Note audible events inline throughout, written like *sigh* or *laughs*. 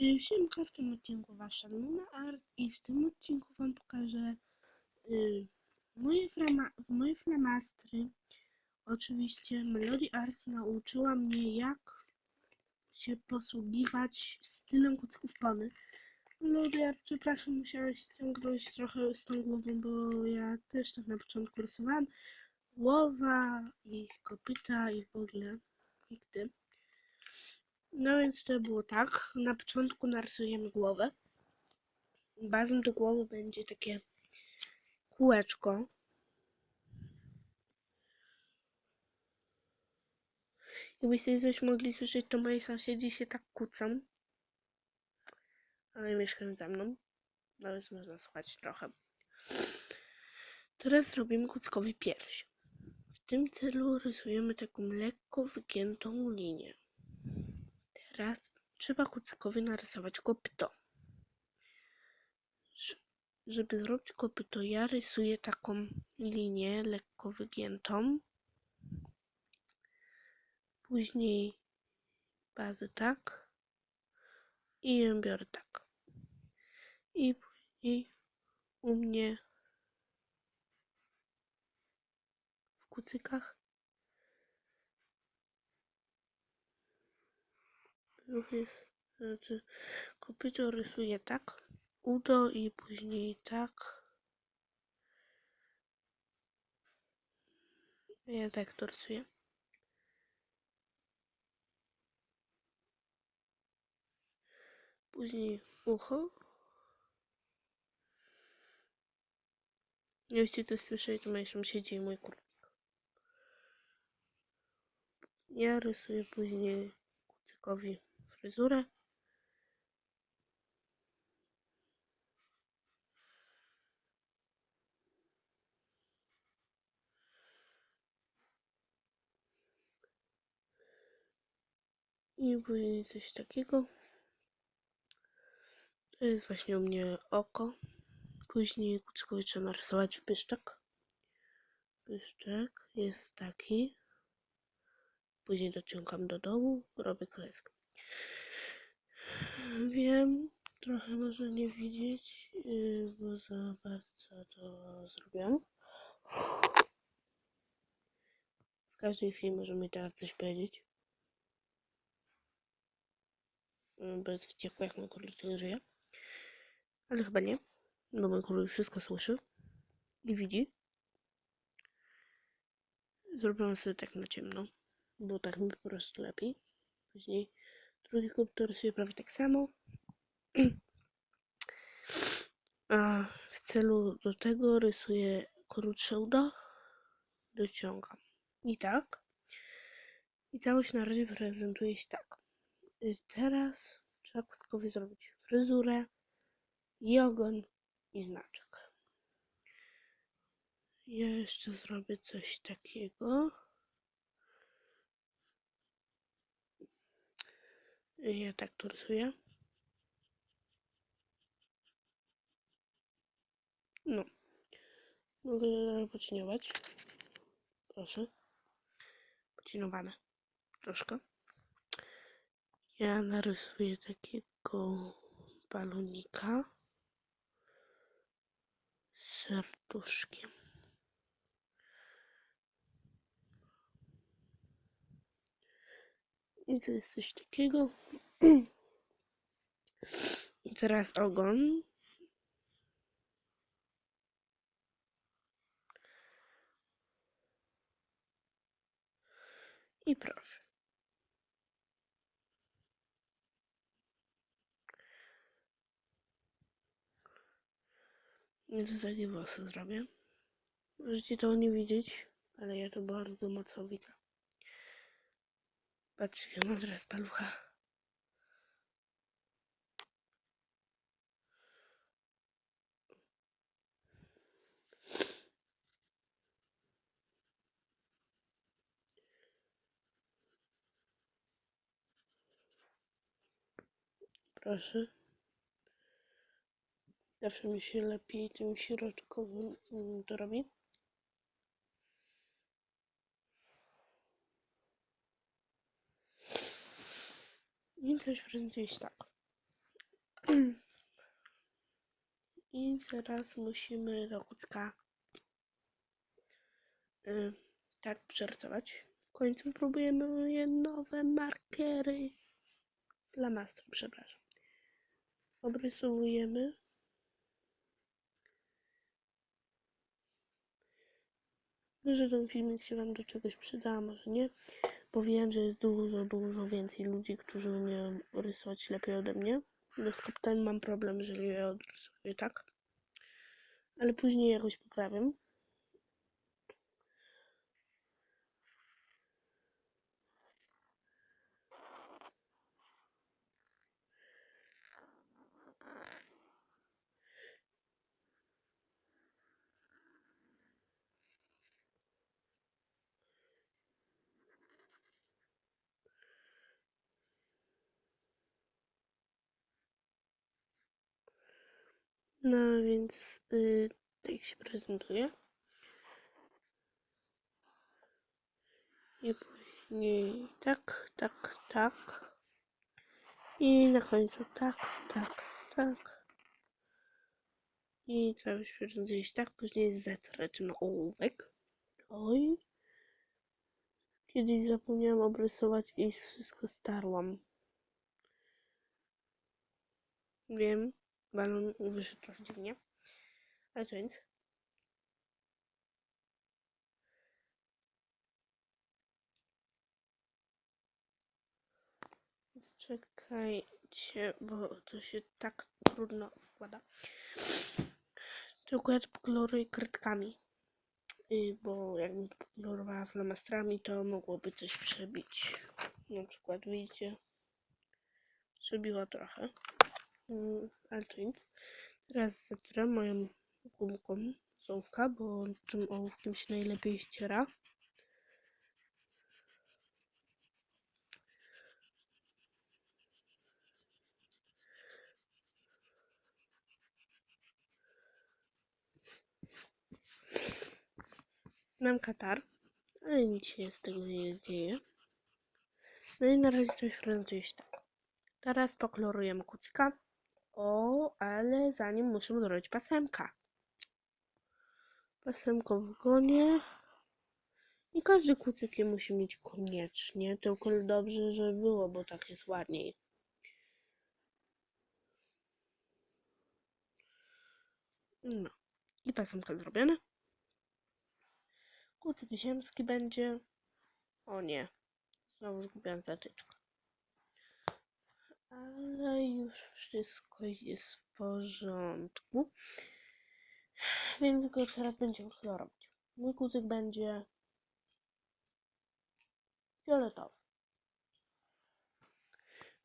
Siemka, w tym odcinku Wasza Luna Art i w tym odcinku Wam pokażę y, moje, moje flamastry. Oczywiście Melody Art nauczyła mnie jak się posługiwać stylem kucyków pony. Melody Art, przepraszam, musiałeś ściągnąć trochę z tą głową, bo ja też tak na początku rysowałam. Głowa i kopyta i w ogóle jak ty. No więc to było tak. Na początku narysujemy głowę. Bazą do głowy będzie takie kółeczko. Jakbyście coś mogli słyszeć, to moi sąsiedzi się tak kłócą. Ale mieszkają za mną. No więc można słuchać trochę. Teraz robimy kuckowi pierś. W tym celu rysujemy taką lekko wygiętą linię. Teraz trzeba kucykowi narysować kopyto. Żeby zrobić kopyto, ja rysuję taką linię lekko wygiętą. Później bazę tak. I ją biorę tak. I później u mnie w kucykach jest, znaczy kopyto rysuję tak, udo i później tak. Ja tak to rysuję. Później ucho. Jeśli to słyszeli, to moi sąsiedzi i mój kurnik. Ja rysuję później kucykowi fryzurę. I później coś takiego. To jest właśnie u mnie oko. Później kucykowi trzeba narysować pyszczek. Pyszczek jest taki. Później dociągam do dołu, robię kreskę. Wiem, trochę może nie widzieć, yy, bo za bardzo to zrobiłam. W każdej chwili może mi teraz coś powiedzieć. Yy, Bo jest wściekły, jak mój król nie żyje. Ale chyba nie, bo mój król wszystko słyszy i widzi. Zrobiłam sobie tak na ciemno, bo tak mi po prostu lepiej. Później drugi komputer rysuje prawie tak samo. *clears throat* A w celu do tego rysuję krótsze uda, dociągam. I tak. I całość na razie prezentuje się tak. Y, Teraz trzeba kuskowi zrobić fryzurę, i ogon i znaczek. Ja jeszcze zrobię coś takiego. Ja tak to rysuję. No. Mogę pocinować. Proszę. Pocinowane. Troszkę. Ja narysuję takiego balonika z serduszkiem. I to jest coś takiego. *clears throat* I teraz ogon. I proszę. I to takie włosy zrobię. Możecie to nie widzieć, ale ja to bardzo mocno widzę. Patrzcie, mam teraz palucha. Proszę. Zawsze mi się lepiej tym środkowym mm, to robi. I coś prezentuje się tak. *clears throat* I teraz musimy do kucka y, tak przerysować. W końcu próbujemy je nowe markery. Flamastry, przepraszam. Obrysowujemy. Może ten filmik się Wam do czegoś przyda, może nie. Bo wiem, że jest dużo, dużo więcej ludzi, którzy umieją rysować lepiej ode mnie. No z kapitanem mam problem, jeżeli je odrysuję tak. Ale później jakoś poprawiam. No więc y, tak się prezentuje. I później tak, tak, tak. I na końcu tak, tak, tak. I cały prezentuje się tak. Później zetrać na ołówek. Oj. Kiedyś zapomniałam obrysować i wszystko starłam. Wiem, balon wyszedł trochę dziwnie. Ale to nic. Czekajcie, bo to się tak trudno wkłada. Tylko ja to pokoloruję kredkami. Y, Bo jakbym to pokolorowała flamastrami, to mogłoby coś przebić. Na przykład, widzicie, przebiło trochę. Ale to. Teraz zetrę moją gumką z ołówka, bo tym ołówkiem się najlepiej ściera. Mam katar, ale nic się z tego nie dzieje. No i na razie coś prezentuje tak. Teraz pokolorujemy kucyka. O, ale zanim muszę zrobić pasemka. Pasemko w ogonie. I każdy kucyk je musi mieć koniecznie, tylko dobrze, żeby było, bo tak jest ładniej. No. I pasemka zrobione. Kucyk ziemski będzie. O nie. Znowu zgubiłam zatyczkę. Ale już wszystko jest w porządku. Więc go teraz będziemy kolorować. Mój kucyk będzie fioletowy.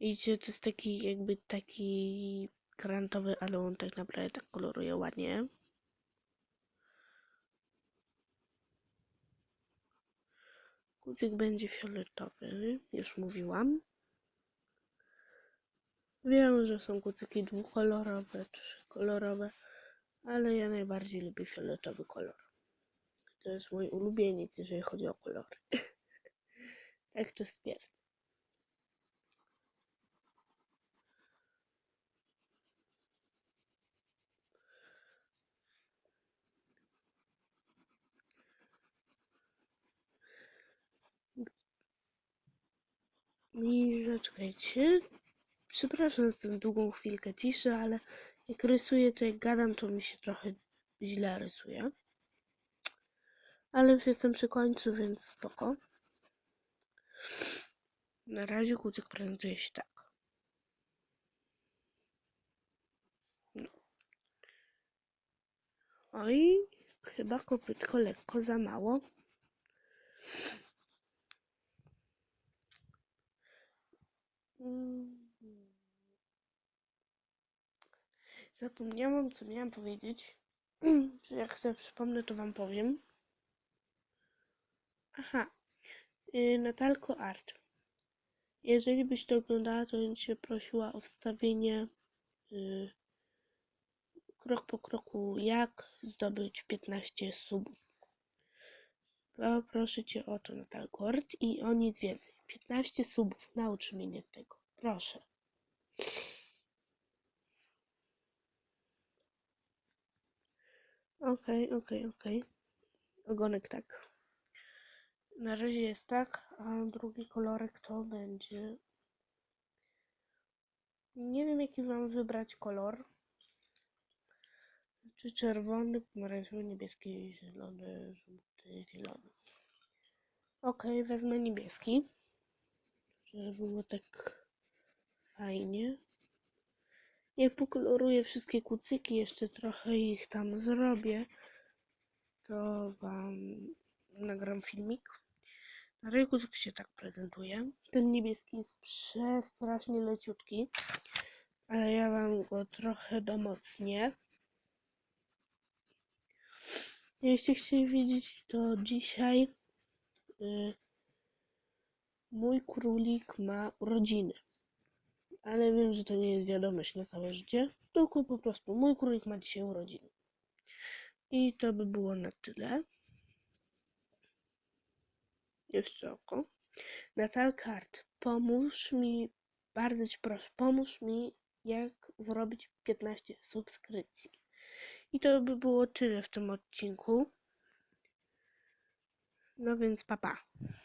Widzicie, to jest taki jakby taki granatowy, ale on tak naprawdę tak koloruje ładnie. Kucyk będzie fioletowy, już mówiłam. Wiem, że są kucyki dwukolorowe, trzykolorowe, ale ja najbardziej lubię fioletowy kolor. To jest mój ulubieniec, jeżeli chodzi o kolory. *laughs* tak to stwierdzę. I zaczekajcie. Przepraszam za tę długą chwilkę ciszy, ale jak rysuję, to jak gadam, to mi się trochę źle rysuje. Ale już jestem przy końcu, więc spoko. Na razie kucyk prezentuje się tak. No. Oj, chyba kopytko lekko za mało. Mm. Zapomniałam, co miałam powiedzieć. *clears throat* Jak sobie przypomnę, to wam powiem. Aha. Yy, Natalko Art. Jeżeli byś to oglądała, to bym cię prosiła o wstawienie yy, krok po kroku, jak zdobyć 15 subów. Proszę cię o to, Natalko Art i o nic więcej. 15 subów. Naucz mnie tego. Proszę. Okej, okej, okej. Ogonek tak. Na razie jest tak, a drugi kolorek to będzie. Nie wiem, jaki mam wybrać kolor. Czy czerwony, pomarańczowy, niebieski, zielony, żółty, zielony. Okej, wezmę niebieski. Żeby było tak fajnie. Jak pokoloruję wszystkie kucyki, jeszcze trochę ich tam zrobię, to wam nagram filmik. Na razie kucyk się tak prezentuje. Ten niebieski jest przestrasznie leciutki, ale ja wam go trochę domocnię. Jeśli chcieli wiedzieć, to dzisiaj y, mój królik ma urodziny. Ale wiem, że to nie jest wiadomość na całe życie, tylko po prostu mój królik ma dzisiaj urodziny. I to by było na tyle. Jeszcze oko. Natalkart, pomóż mi, bardzo Ci proszę, pomóż mi, jak zrobić 15 subskrypcji. I to by było tyle w tym odcinku. No więc papa. Pa.